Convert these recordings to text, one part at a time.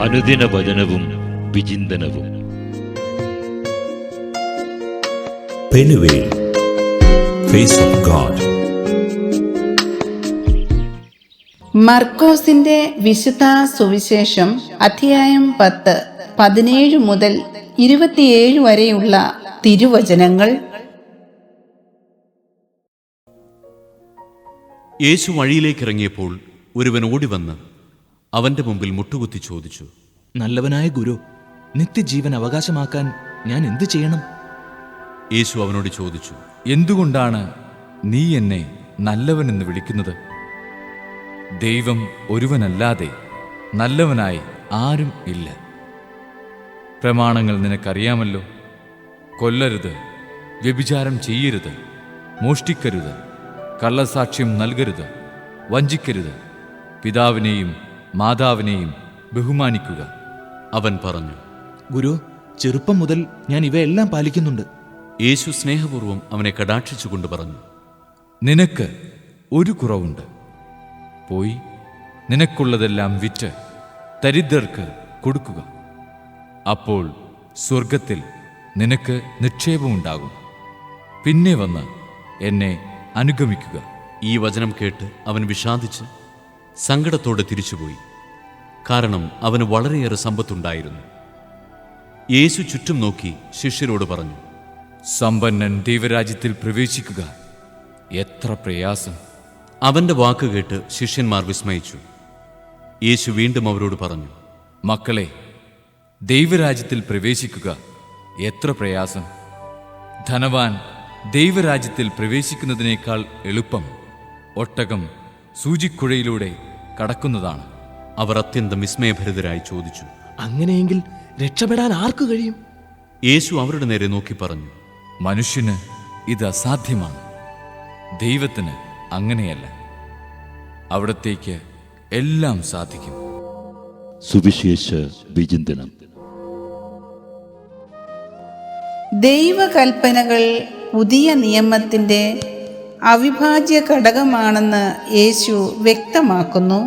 അനുദിന വചനവും വിചിന്തനവും. പെനുവേൽ ഫേസ് ഓഫ് ഗോഡ് മർക്കോസിന്റെ വിശുദ്ധ സുവിശേഷം അധ്യായം പത്ത് പതിനേഴ് മുതൽ ഇരുപത്തിയേഴ് വരെയുള്ള തിരുവചനങ്ങൾ. യേശു വഴിയിലേക്ക് ഇറങ്ങിയപ്പോൾ ഒരുവൻ ഓടിവന്ന് അവന്റെ മുമ്പിൽ മുട്ടുകുത്തി ചോദിച്ചു നല്ലവനായ ഗുരു നിത്യജീവൻ അവകാശമാക്കാൻ ഞാൻ എന്തു ചെയ്യണം? യേശു അവനോട് ചോദിച്ചു എന്തുകൊണ്ടാണ് നീ എന്നെ നല്ലവനെന്ന് വിളിക്കുന്നത്? ദൈവം ഒരുവനല്ലാതെ നല്ലവനായി ആരും ഇല്ല. പ്രമാണങ്ങൾ നിനക്കറിയാമല്ലോ. കൊല്ലരുത് വ്യഭിചാരം ചെയ്യരുത് മോഷ്ടിക്കരുത് കള്ളസാക്ഷ്യം നൽകരുത് വഞ്ചിക്കരുത്. പിതാവിനെയും മാതാവിനെയും ബഹുമാനിക്കുക. അവൻ പറഞ്ഞു ഗുരു ചെറുപ്പം മുതൽ ഞാൻ ഇവയെല്ലാം പാലിക്കുന്നുണ്ട്. യേശു സ്നേഹപൂർവം അവനെ കടാക്ഷിച്ചുകൊണ്ട് പറഞ്ഞു നിനക്ക് ഒരു കുറവുണ്ട്. പോയി നിനക്കുള്ളതെല്ലാം വിറ്റ് ദരിദ്രർക്ക് കൊടുക്കുക. അപ്പോൾ സ്വർഗത്തിൽ നിനക്ക് നിക്ഷേപമുണ്ടാകും. പിന്നെ വന്ന് എന്നെ അനുഗമിക്കുക. ഈ വചനം കേട്ട് അവൻ വിഷാദിച്ച് സങ്കടത്തോടെ തിരിച്ചുപോയി. കാരണം അവന് വളരെയേറെ സമ്പത്തുണ്ടായിരുന്നു. യേശു ചുറ്റും നോക്കി ശിഷ്യരോട് പറഞ്ഞു സമ്പന്നൻ ദൈവരാജ്യത്തിൽ പ്രവേശിക്കുക. എത്ര പ്രയാസം. അവന്റെ വാക്ക് കേട്ട് ശിഷ്യന്മാർ വിസ്മയിച്ചു. യേശു വീണ്ടും അവരോട് പറഞ്ഞു മക്കളെ ദൈവരാജ്യത്തിൽ പ്രവേശിക്കുക. എത്ര പ്രയാസം. ധനവാൻ ദൈവരാജ്യത്തിൽ പ്രവേശിക്കുന്നതിനേക്കാൾ എളുപ്പം. ഒട്ടകം സൂചിക്കുഴയിലൂടെ കടക്കുന്നതാണ്. അവർ അത്യന്തം വിസ്മയഭരിതരായി ചോദിച്ചു അങ്ങനെയെങ്കിൽ രക്ഷപ്പെടാൻ ആർക്കു കഴിയും? യേശു അവരുടെ നേരെ നോക്കി പറഞ്ഞു മനുഷ്യന് ഇത് അസാധ്യമാണ് ദൈവത്തിന് അങ്ങനെയല്ല അവിടത്തേക്ക് എല്ലാം സാധിക്കും. സുവിശേഷ വിചിന്തനം. ദൈവകൽപ്പനകൾ പുതിയ നിയമത്തിന്റെ അവിഭാജ്യ ഘടകമാണെന്ന് യേശു വ്യക്തമാക്കുന്നു.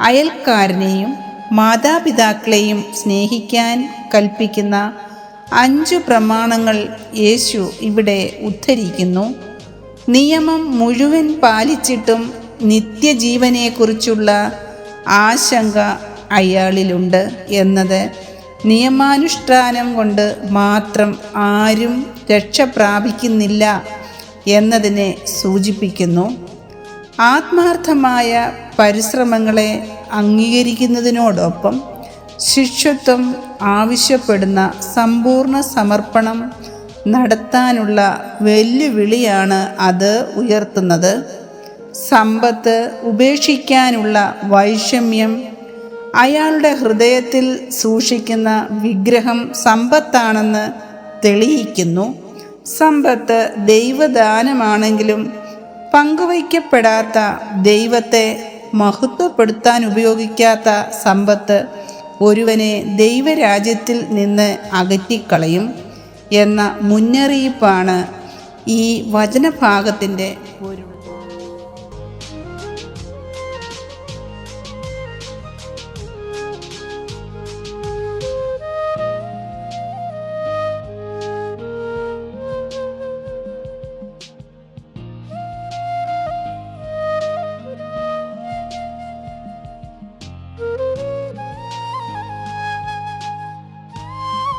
അയൽക്കാരനെയും മാതാപിതാക്കളെയും സ്നേഹിക്കാൻ കൽപ്പിക്കുന്ന അഞ്ചു പ്രമാണങ്ങൾ യേശു ഇവിടെ ഉദ്ധരിക്കുന്നു. നിയമം മുഴുവൻ പാലിച്ചിട്ടും നിത്യജീവനെക്കുറിച്ചുള്ള ആശങ്ക അയാളിലുണ്ട് എന്നത് നിയമാനുഷ്ഠാനം കൊണ്ട് മാത്രം ആരും രക്ഷ പ്രാപിക്കുന്നില്ല എന്നതിനെ സൂചിപ്പിക്കുന്നു. ആത്മാർത്ഥമായ പരിശ്രമങ്ങളെ അംഗീകരിക്കുന്നതിനോടൊപ്പം ശിഷ്യത്വം ആവശ്യപ്പെടുന്ന സമ്പൂർണ സമർപ്പണം നടത്താനുള്ള വെല്ലുവിളിയാണ് അത് ഉയർത്തുന്നത്. സമ്പത്ത് ഉപേക്ഷിക്കാനുള്ള വൈഷമ്യം അയാളുടെ ഹൃദയത്തിൽ സൂക്ഷിക്കുന്ന വിഗ്രഹം സമ്പത്താണെന്ന് തെളിയിക്കുന്നു. സമ്പത്ത് ദൈവദാനമാണെങ്കിലും പങ്കുവയ്ക്കപ്പെടാത്ത ദൈവത്തെ മഹത്വപ്പെടുത്താൻ ഉപയോഗിക്കാത്ത സമ്പത്ത് ഒരുവനെ ദൈവരാജ്യത്തിൽ നിന്ന് അകറ്റിക്കളയും എന്ന മുന്നറിയിപ്പാണ് ഈ വചനഭാഗത്തിന്റെ പൊരുൾ